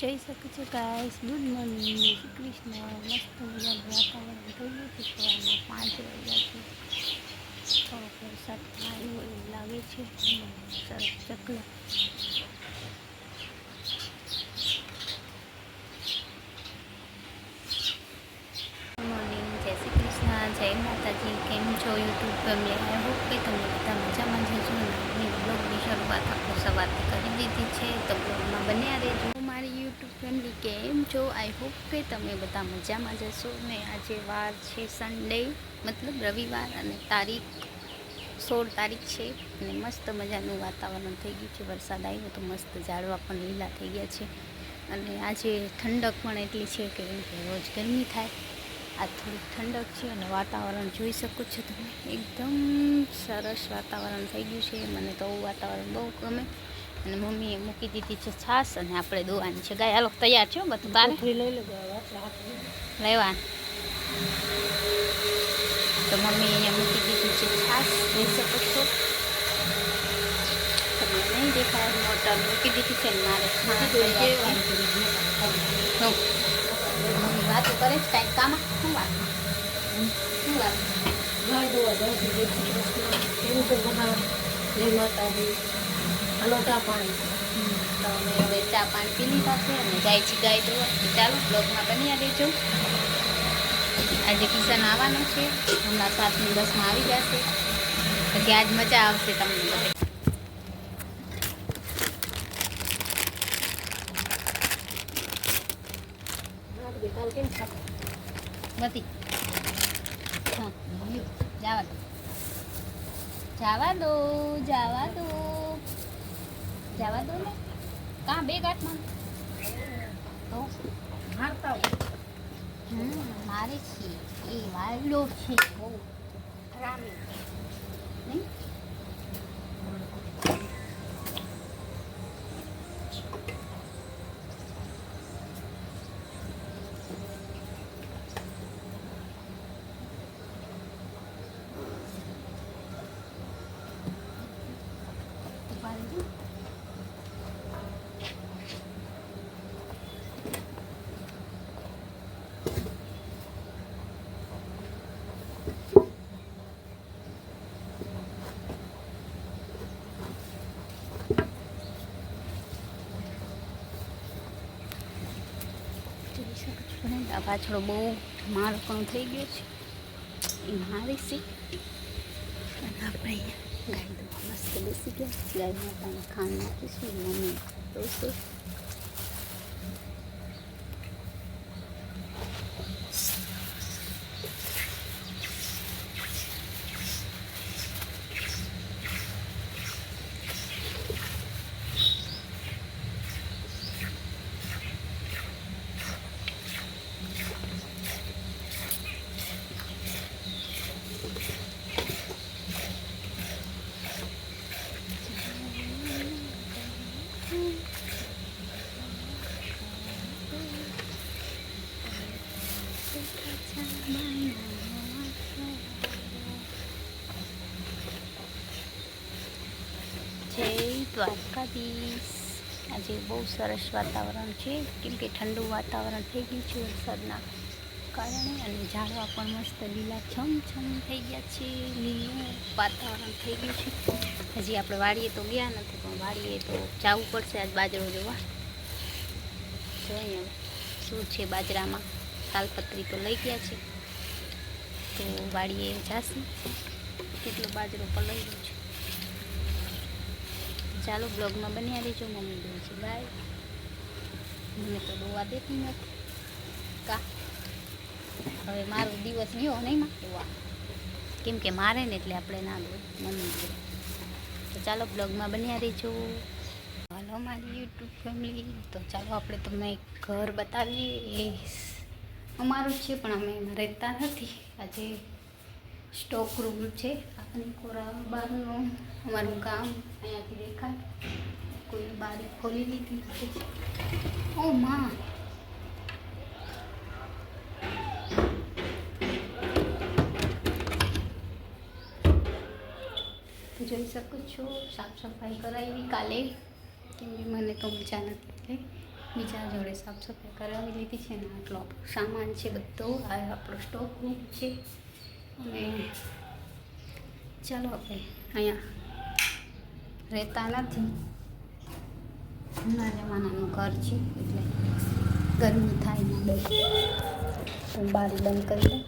જઈ શકો છો guys good morning Shri Krishna મસ્ત વાતાવરણ થઈ છે સવારના પાંચ વાગ્યા છે વરસાદ આવ્યો એવું લાગે છે સરસ ચકલા મોર્નિંગ જય શ્રી કૃષ્ણ જય માતાજી કેમ છો યુટ્યુબ ફેમિલી આઈ હોપ કે તમે બધા મજામાં જશો અને બ્લોગની શરૂઆત આપણે સવારથી કરી દીધી છે તો બ્લોગમાં બન્યા રહેજો મારી યુટ્યુબ ફેમિલી કેમ છો આઈ હોપ કે તમે બધા મજામાં જશો ને આજે વાર છે સન્ડે મતલબ રવિવાર અને તારીખ, સોળ તારીખ છે. અને મસ્ત મજાનું વાતાવરણ થઈ ગયું છે. વરસાદ આવ્યો તો મસ્ત ઝાડવા પણ લીલા થઈ ગયા છે. અને આજે ઠંડક પણ એટલી છે કે રોજ ગરમી થાય. આ થોડીક ઠંડક છે અને વાતાવરણ જોઈ શકો છો તમે. એકદમ સરસ વાતાવરણ થઈ ગયું છે. મને તો વાતાવરણ બહુ ગમે. અને મમ્મીએ મૂકી દીધી છે છાશ અને આપણે દોવાની છે. ગાય હાલો તૈયાર છો? બધું તારે લેવા. તો મમ્મી અહીંયા મૂકી દીધી છે છાશ. જોઈ શકો છો. તમને નહીં દેખાય મોટર મૂકી દીધી છે ને મારે. મમ્મી વાતો કરે છે કાંઈક કામ શું વાત? શું વાત? તો અમે હવે ચા પાણી પી લીધા છે અને જાય છે, ગાય તો ચાલો બ્લોગમાં બની દેજો આજે કિશન આવવાનો છે. હમણાં સાતની બસમાં આવી જશે. પછી આજ મજા આવશે તમને બધે બધી હા લ્યો, જાવા દો જાવા દો જાવા દો જાવા દો ને કાં બે ગાંઠમાં તો હમ મારે છે એ વાયલો છે બહુ હરામી નહીં ઉપાડી દો. જોઈ શકો છો તમે આ પાછળ બહુ માળ પણ થઈ ગયો છે. એ મારી છે અને આપણે અહીંયા ગાય દવા મસ્ત બેસી ગયા. ગાય માતાને ખાંડ નાખીશું, મમ્મી દોશે જય દ્વારકાધીશ આજે બહુ સરસ વાતાવરણ છે. કેમ કે ઠંડુ વાતાવરણ થઈ ગયું છે વરસાદના કારણે અને ઝાડવા પણ મસ્ત લીલા છમ થઈ ગયા છે. લીલું વાતાવરણ થઈ ગયું છે. હજી આપણે વાડીએ તો ગયા નથી, પણ વાડીએ તો જવું પડશે આજ બાજરો જોવા. જોઈએ શું છે બાજરામાં. તાલપત્રી તો લઈ ગયા છે. તો વાડીએ જાશું. કેટલો બાજરો પલળ્યો છે. ચાલો બ્લોગમાં બન્યા રહેજો. મમ્મી દો છે, બાય. મને તો દોવા દેતી નથી. કા? હવે મારો દિવસ ગયો નહીં દોવા કેમ કે મારે ને એટલે આપણે ના દો મમ્મી દો તો ચાલો બ્લોગમાં બન્યા રહેજો. હાલો મારી યુટ્યુબ ફેમિલી. તો ચાલો આપણે તમને એક ઘર બતાવીએ. અમારું છે, પણ અમે રહેતા નથી. આજે સ્ટોક રૂમ છે આપણી કોરા બહારનું અમારું કામ અહીંયાથી દેખાય કોઈ બારી ખોલી લીધી છે ઓ માં તો જોઈ શકો છો સાફ સફાઈ કરાવી કાલે કેમ કે મને તો મજા નથી એટલે બીજા જોડે સાફ સફાઈ કરાવી લીધી છે ને આટલો આપણો સામાન છે બધો આ આપણો સ્ટોક રૂમ છે અને ચાલો આપણે અહીંયા રહેતા નથી. જૂના જમાનાનું ઘર છે, એટલે ગરમી થાય ના તો બારી બંધ કરી દઉં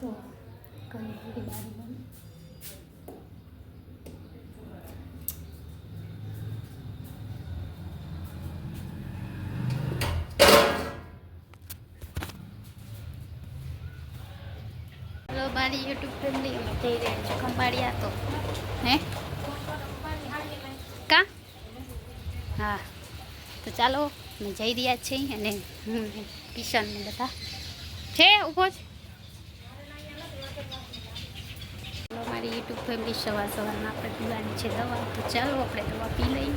તો કરી દીધી બારી બંધ હેલો મારી યુટ્યુબ ફેમિલી જઈ રહ્યા છો, ખંભાળિયા તો. હે? કા? હા. તો ચાલો, અમે જઈ રહ્યા છીએ અને હું કિશન બધા. છે છે ચાલો મારી યુટ્યુબ ફેમિલી સવાર સવારમાં આપણે પીવાની છે દવા. તો ચાલો, આપણે દવા પી લઈએ.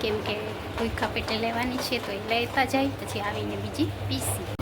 કેમ કે ભૂખા પેટે લેવાની છે, તો એ લેતા જાય, પછી આવીને બીજી પીસી.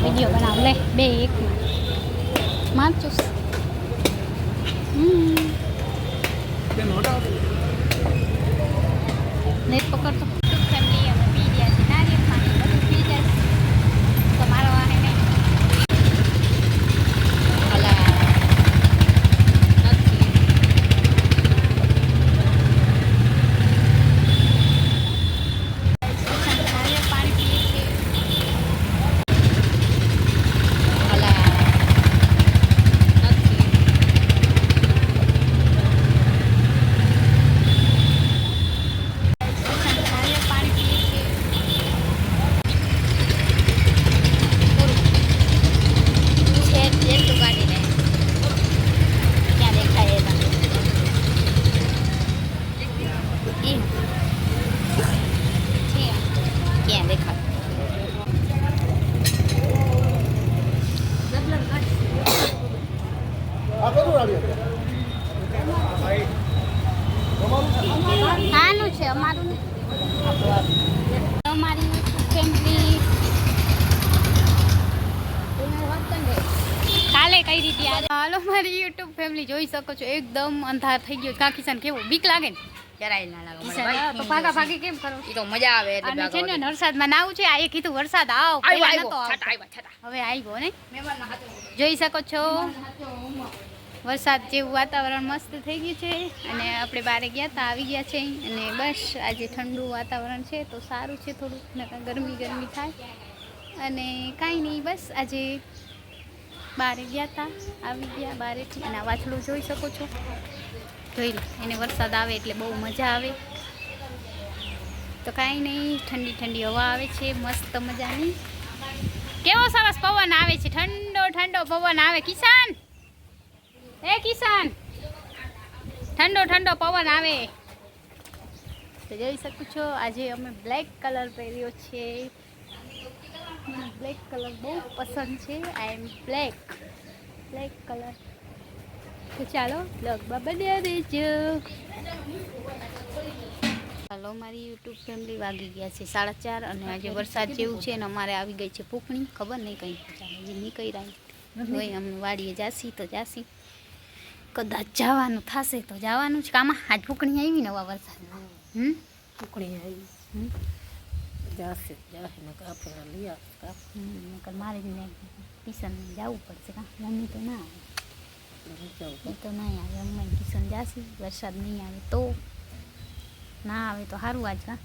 વીડિયો બનાવ લે બે એક મારચુસ હમ નેટ પકડતો ફેમિલી અમે પી ગયા છે નારિયેળ પાણી બધું પી જાય તો મારો વાહે નહીં નારિયેળ પાણી પીએ છીએ નારિયેળ પાણી પીએ છીએ પૂરું છે જેટલું કાઢી લે ક્યાં દેખાય એના એ છે ક્યાં દેખાય આનું છે અમારું નહીં. અમારી ફેમિલી કાલે કઈ રીતે આજે હાલો મારી યુટ્યુબ ફેમિલી જોઈ શકો છો. એકદમ અંધાર થઈ ગયો. કા કિશન કેવું? બીક લાગે ને? જરાય ના લાગે. તો ભાગા ભાગી કેમ કરો? તો મજા આવે એટલે અને છે ને વરસાદમાં નાવું છે. આ એ કીધું વરસાદ આવ. આવ્યો. છાટા આવ્યા, છાટા. હવે આવ્યો ને હાથે. જોઈ શકો છો. વરસાદ જેવું વાતાવરણ મસ્ત થઈ ગયું છે. અને આપણે બારે ગયા હતા આવી ગયા છે અને બસ આજે ઠંડુ વાતાવરણ છે તો સારું છે થોડુંક. ગરમી ગરમી થાય. અને કાંઈ નહીં બસ આજે બારે ગયા હતા આવી ગયા બારેથી અને આ વાછલું જોઈ શકો છો. જોઈ લો, એને વરસાદ આવે એટલે બહુ મજા આવે. તો કાંઈ નહીં, ઠંડી ઠંડી હવા આવે છે, મસ્ત મજાની. કેવો સરસ પવન આવે છે, ઠંડો ઠંડો પવન આવે. કિસાન! એ કિસાન! ઠંડો ઠંડો પવન આવે. તો જોઈ શકો છો, આજે અમે બ્લેક કલર પહેર્યો છે. મને બ્લેક કલર બહુ પસંદ છે. I am black black colour તો ચાલો બ્લોગમાં બન્યા રહેજો. ચાલો મારી યુટ્યુબ ફેમિલી વાગી ગયા છે સાડા ચાર અને આજે વરસાદ જેવું છે ને અમારે આવી ગઈ છે પૂકણી ખબર નહીં કંઈ. ચાલે નહીં નીકળી રહી. હોય અમે વાડીએ જાસી તો જાસી. કદાચ જવાનું થશે તો જવાનું છે કામાં આજ પૂકણી આવી નવા વરસાદ હમ? ઉકળી આવી. હમ? જાશે, જાશે ને કાપડા લઈ આવશે, કાપ. મારે જ ને કિશન જવું પડશે કા? મમ્મી તો ના આવે. તો નહીં આવે અમે કિશન જાશે વરસાદ નહીં આવે તો ના આવે તો સારું આજ કા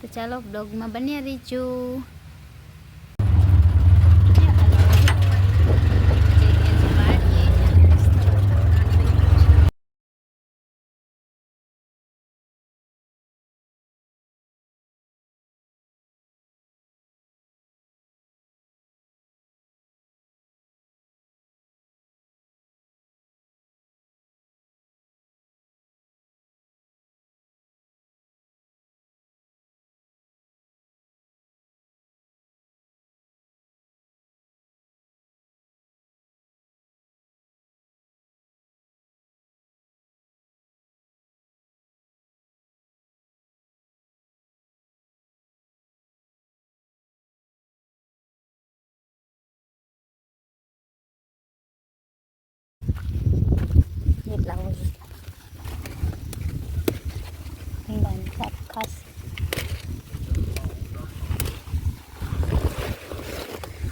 તો ચાલો બ્લોગમાં બન્યા રહીજો.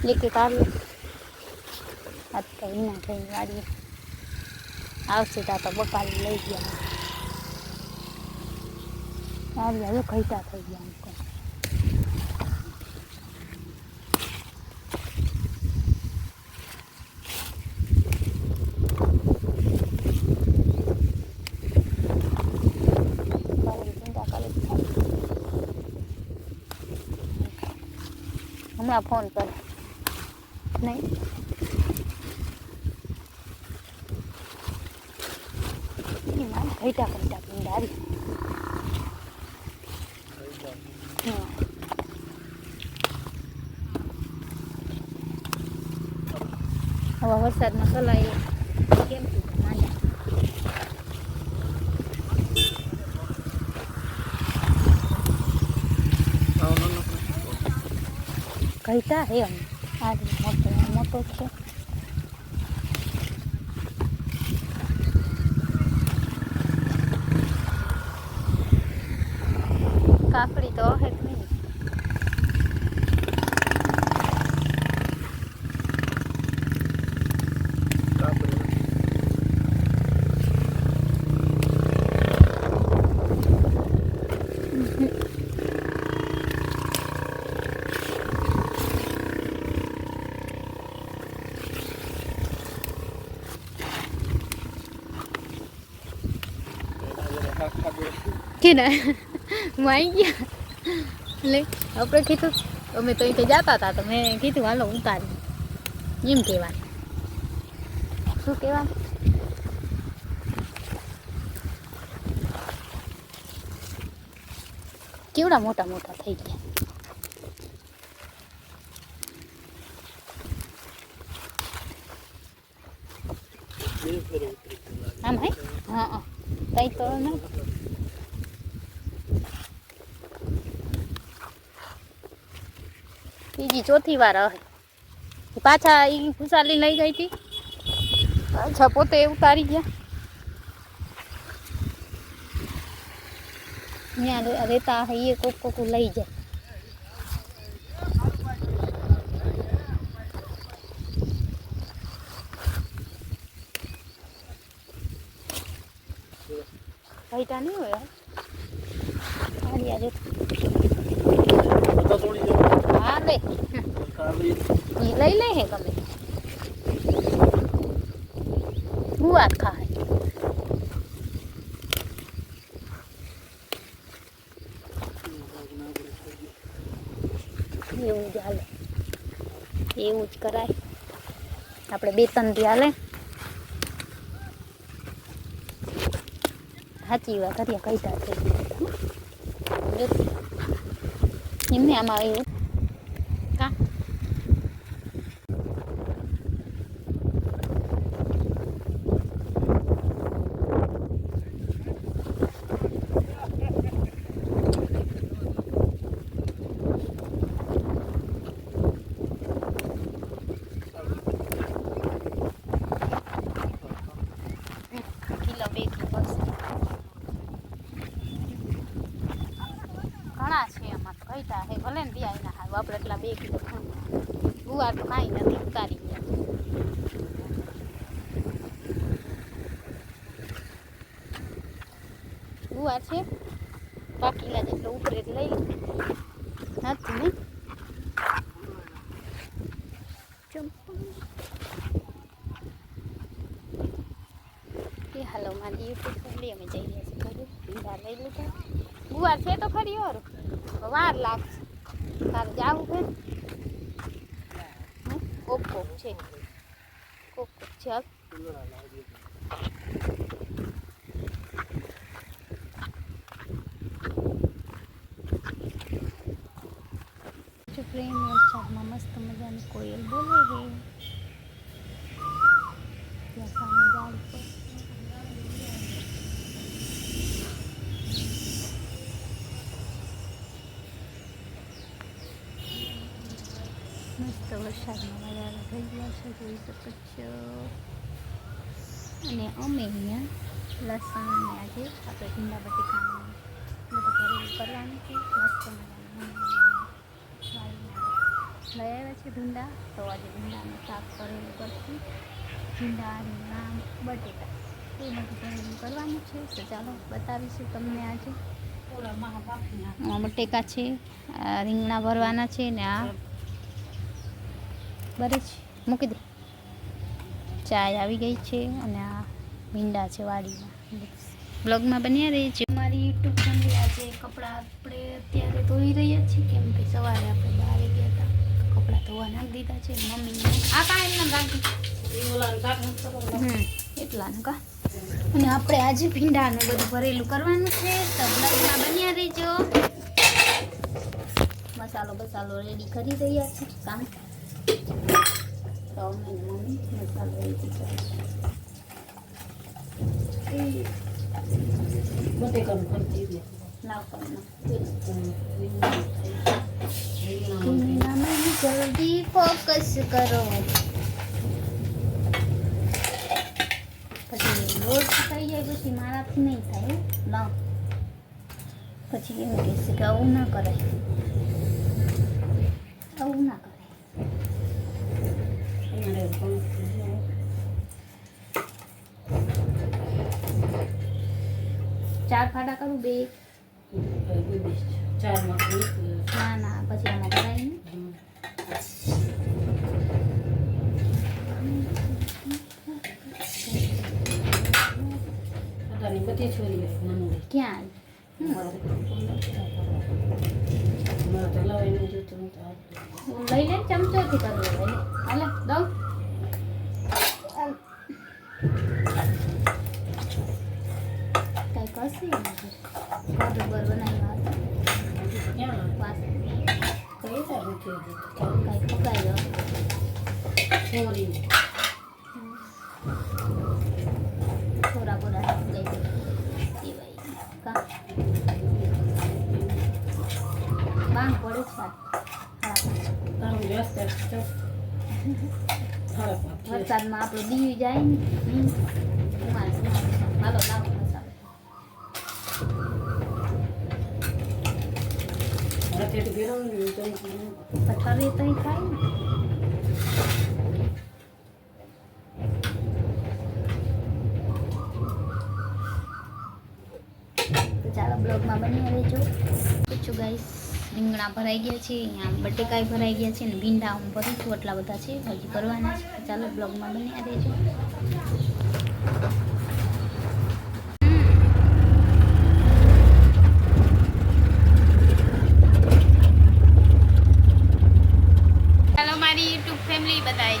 એક આવ્યો આજ તો ના થઈને વાડીએ. આવશે ત્યાં તો બકાલી લઈ ગયા. આવ્યા હવે ખૈતા થઈ ગયા કરે જ હમણાં ફોન કર નહીં. એમાં ઘઈટા ઘઈટા પીંડા આવી. હવે વરસાદમાં સલાહ કેમ ઘઈટા હે એમ આ રીતે મોટો મોટો છે કાકડી તો હે જ નહીં કે ના? હું આવી ગયા. એટલે આપણે કીધું, અમે તો અહીંથી જતા હતા, તો મેં કીધું, હાલો ઉતારી એમ કહેવાનું શું કહેવાનું કેવડા મોટા મોટા થઈ ગયા આમ હે હા હા તઈ તો ના બીજી ચોથી વાર હે પાછા એ ખુશાલી લઈ ગઈ હતી. પાછા પોતે ઉતારી ગયા. ત્યાં રે- રહેતા હે એ કોક કોક લઈ જાય. ઘઈટા નહીં હોય? હાડિયા જો. હા લે ઈ લઈ લે હે ગમે ગુવાર ખાય એવું જ હાલે એવું જ કરાય આપણે બે ત્રણ દી હાલે સાચી વાત કરીએ કઈતા થઈ ગયા એમને આમાં એવું કા કિલો બે કિલો બસ ઘણા છે એમાં કઈતા હે ભલે ને ત્યાં એના હારું આપણે એટલા બે કિલો ખાંડ ગુવાર તો કાંઈ નથી ઉતારી ગયા ગુવાર છે. બાકીલા જેટલો ઉપરે જ લઈ નથી ને એ હાલો મારી યુટ્યુબ ફેમિલી અમે જઈ રહ્યા છીએ ઘરે પીંડા લઈ લીધા ગુવાર છે તો ખરી ઓર વાર લાગશે તારે જાવું છે હમ? કોક કોક છે કોક કોક છે હાલ. જો પ્રેમ વરસાદમાં મસ્ત મજાની કોયલ બોલે છે ત્યાં સામે ઝાડ પર મસ્ત વરસાદમાં વાદળા થઈ ગયા છે જોઈ શકો છો. અને અમે અહીંયા લસણ આજે આપણે ભીંડા બટેકાનું બધું ભરેલું કરવાનું છે મસ્ત મજાનું લઈ આવ્યા છે ભીંડા તો આજે ભીંડાનું શાક ભરેલું કરશું. ભીંડા રીંગણા બટેટા. એ બધું ભરેલું કરવાનું છે. તો ચાલો બતાવીશું તમને આજે. બટેકા છે રીંગણા ભરવાના છે ને આ બરે જ મૂકી દે. ચાય આવી ગઈ છે અને આ ભીંડા છે વાડીમાં. બ્લોગમાં બન્યા રહી છે મારી યુટ્યુબ ચેનલ આજે કપડાં આપણે અત્યારે ધોઈ રહ્યા છીએ. કેમ કે સવારે આપણે બહાર ગયા હતા. કપડાં ધોવા નાખી દીધા છે. મમ્મીને આ કાંઈ એમને રાખી એટલાનું કા? અને આપણે આજે ભીંડાનું બધું ભરેલું કરવાનું છે. તો બ્લોગમાં બન્યા રહીજો. મસાલો બસાલો રેડી કરી રહ્યા છે કામ તો જલ્દી ફોકસ કરો પછી લોડ થઈ જાય પછી મારાથી નહીં થાય ના પછી એમ કે આવું ના કરાય. આવું ના કરાય. ચાર ફાડા કરું બે. ના ના પછી આમાં કરાય ને બધી છોરી ક્યાં? હમ. લઈ લે ચમચોથી કરવું હોય હાલે દઉં કઈ કરશે બરોબર બનાવી વાત કઈ પકાઈ છોરી થોડા બોરા નાખી દઈ દેવાય કા બાંગ પડે છે આ. હા તારું વ્યસ્ત તો સાડા પાંચ વરસાદમાં આપણું દીવી જાય ને હમ. ઉમાસ, ઉમાસ. હાલો લાવો મસાલો રાતે તો ગેરો નહીં તો પથારી તો ઈ થાય ને તો ચાલો બ્લોગમાં બની રહેજો પૂછું ગાઈસ રીંગણા ભરાઈ ગયા છે, અહીંયા બટેકાઈ ભરાઈ ગયા છે અને ભીંડા હું ભરું છું, એટલા બધા છે, હજી ભરવાના છે. ચાલો બ્લોગમાં બની રહેજો.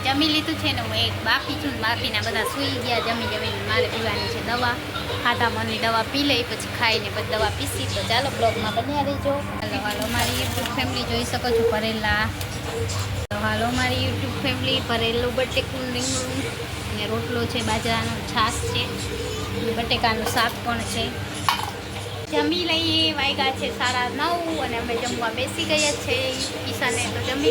જમી લીધું છે ને હું એક બાકી છું બાકીના બધા સૂઈ ગયા, જમી જમીને મારે પીવાની છે દવા. ખાટા મનની દવા પી લઈ પછી ખાઈને પછી દવા પીસી, તો ચાલો બ્લોગમાં બન્યા રહેજો. હાલો હાલો મારી યુટ્યુબ ફેમિલી જોઈ શકો છો, ભરેલા. હાલો મારી યુટ્યુબ ફેમિલી ભરેલું બટેકું રીંગણું અને રોટલો છે, બાજરાનો છાશ છે બટેકાનું શાક પણ છે. જમી લઈએ વાગ્યા છે સાડા નવ, અને અમે જમવા બેસી ગયા છે. ઈશાને તો જમી